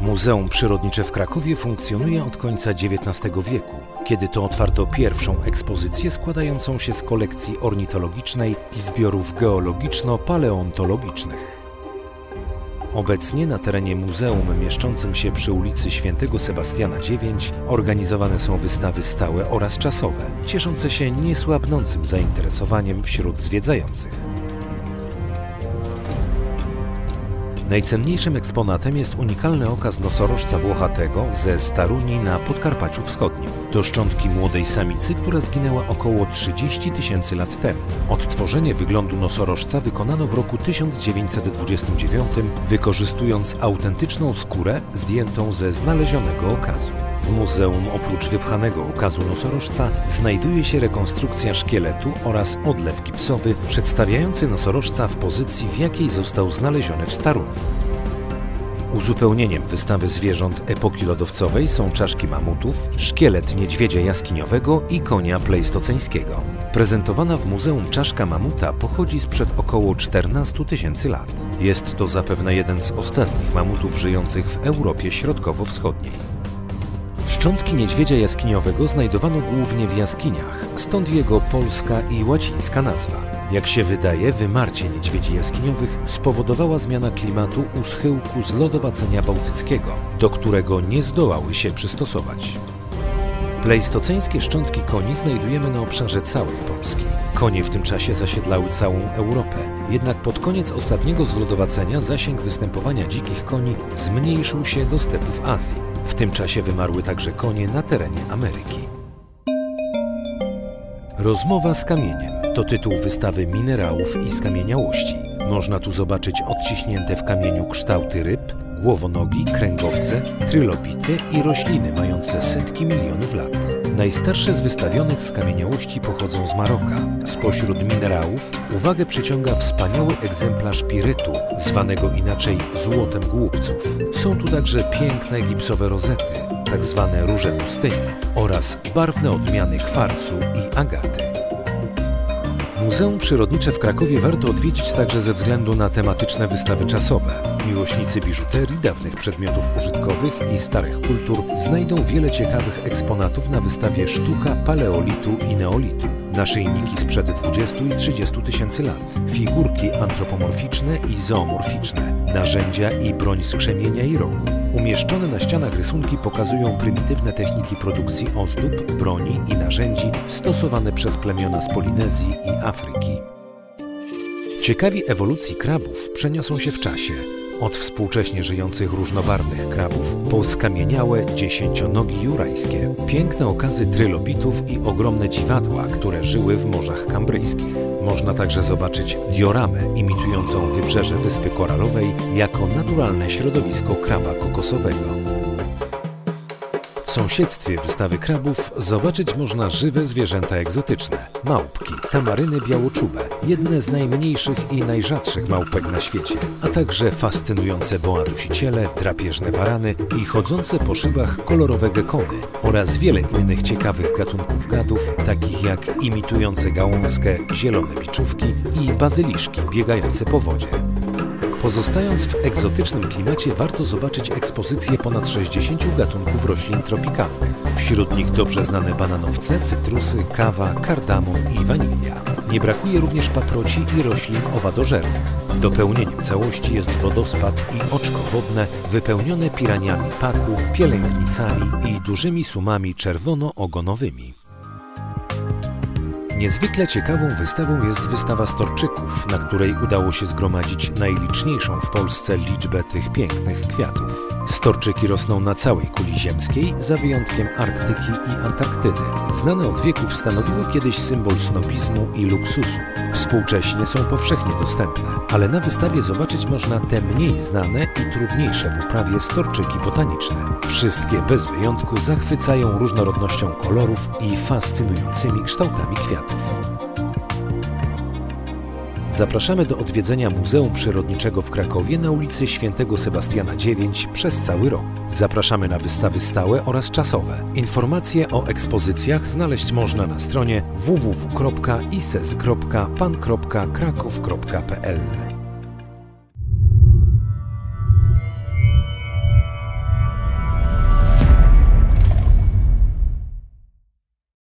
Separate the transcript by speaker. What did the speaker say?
Speaker 1: Muzeum Przyrodnicze w Krakowie funkcjonuje od końca XIX wieku, kiedy to otwarto pierwszą ekspozycję składającą się z kolekcji ornitologicznej i zbiorów geologiczno-paleontologicznych. Obecnie na terenie muzeum mieszczącym się przy ulicy Świętego Sebastiana 9 organizowane są wystawy stałe oraz czasowe, cieszące się niesłabnącym zainteresowaniem wśród zwiedzających. Najcenniejszym eksponatem jest unikalny okaz nosorożca włochatego ze Staruni na Podkarpaciu Wschodnim. To szczątki młodej samicy, która zginęła około 30 tysięcy lat temu. Odtworzenie wyglądu nosorożca wykonano w roku 1929, wykorzystując autentyczną skórę zdjętą ze znalezionego okazu. W muzeum oprócz wypchanego okazu nosorożca znajduje się rekonstrukcja szkieletu oraz odlew gipsowy przedstawiający nosorożca w pozycji, w jakiej został znaleziony w Staruni. Uzupełnieniem wystawy zwierząt epoki lodowcowej są czaszki mamutów, szkielet niedźwiedzia jaskiniowego i konia pleistoceńskiego. Prezentowana w muzeum czaszka mamuta pochodzi sprzed około 14 tysięcy lat. Jest to zapewne jeden z ostatnich mamutów żyjących w Europie Środkowo-Wschodniej. Szczątki niedźwiedzia jaskiniowego znajdowano głównie w jaskiniach, stąd jego polska i łacińska nazwa. Jak się wydaje, wymarcie niedźwiedzi jaskiniowych spowodowała zmiana klimatu u schyłku zlodowacenia bałtyckiego, do którego nie zdołały się przystosować. Pleistoceńskie szczątki koni znajdujemy na obszarze całej Polski. Konie w tym czasie zasiedlały całą Europę. Jednak pod koniec ostatniego zlodowacenia zasięg występowania dzikich koni zmniejszył się do stepów Azji. W tym czasie wymarły także konie na terenie Ameryki. Rozmowa z kamieniem to tytuł wystawy minerałów i skamieniałości. Można tu zobaczyć odciśnięte w kamieniu kształty ryb, głowonogi, kręgowce, trylobity i rośliny mające setki milionów lat. Najstarsze z wystawionych skamieniałości pochodzą z Maroka. Spośród minerałów uwagę przyciąga wspaniały egzemplarz pirytu, zwanego inaczej złotem głupców. Są tu także piękne gipsowe rozety, tak zwane róże pustyni oraz barwne odmiany kwarcu i agaty. Muzeum Przyrodnicze w Krakowie warto odwiedzić także ze względu na tematyczne wystawy czasowe. Miłośnicy biżuterii, dawnych przedmiotów użytkowych i starych kultur znajdą wiele ciekawych eksponatów na wystawie Sztuka Paleolitu i Neolitu. Naszyjniki sprzed 20 i 30 tysięcy lat, figurki antropomorficzne i zoomorficzne, narzędzia i broń skrzemienia i rogu. Umieszczone na ścianach rysunki pokazują prymitywne techniki produkcji ozdób, broni i narzędzi stosowane przez plemiona z Polinezji i Afryki. Ciekawi ewolucji krabów przeniosą się w czasie. Od współcześnie żyjących różnobarwnych krabów po skamieniałe dziesięcionogi jurajskie, piękne okazy trylobitów i ogromne dziwadła, które żyły w morzach kambryjskich. Można także zobaczyć dioramę imitującą wybrzeże Wyspy Koralowej jako naturalne środowisko kraba kokosowego. W sąsiedztwie wystawy krabów zobaczyć można żywe zwierzęta egzotyczne. Małpki, tamaryny białoczube, jedne z najmniejszych i najrzadszych małpek na świecie, a także fascynujące boa dusiciele, drapieżne warany i chodzące po szybach kolorowe gekony oraz wiele innych ciekawych gatunków gadów, takich jak imitujące gałązkę zielone biczówki i bazyliszki biegające po wodzie. Pozostając w egzotycznym klimacie, warto zobaczyć ekspozycję ponad 60 gatunków roślin tropikalnych. Wśród nich dobrze znane bananowce, cytrusy, kawa, kardamon i wanilia. Nie brakuje również paproci i roślin owadożernych. Dopełnieniem całości jest wodospad i oczko wodne wypełnione piraniami paku, pielęgnicami i dużymi sumami czerwono-ogonowymi. Niezwykle ciekawą wystawą jest wystawa storczyków, na której udało się zgromadzić najliczniejszą w Polsce liczbę tych pięknych kwiatów. Storczyki rosną na całej kuli ziemskiej, za wyjątkiem Arktyki i Antarktydy. Znane od wieków stanowiły kiedyś symbol snobizmu i luksusu. Współcześnie są powszechnie dostępne, ale na wystawie zobaczyć można te mniej znane i trudniejsze w uprawie storczyki botaniczne. Wszystkie bez wyjątku zachwycają różnorodnością kolorów i fascynującymi kształtami kwiatów. Zapraszamy do odwiedzenia Muzeum Przyrodniczego w Krakowie na ulicy Świętego Sebastiana 9 przez cały rok. Zapraszamy na wystawy stałe oraz czasowe. Informacje o ekspozycjach znaleźć można na stronie www.ises.pan.kraków.pl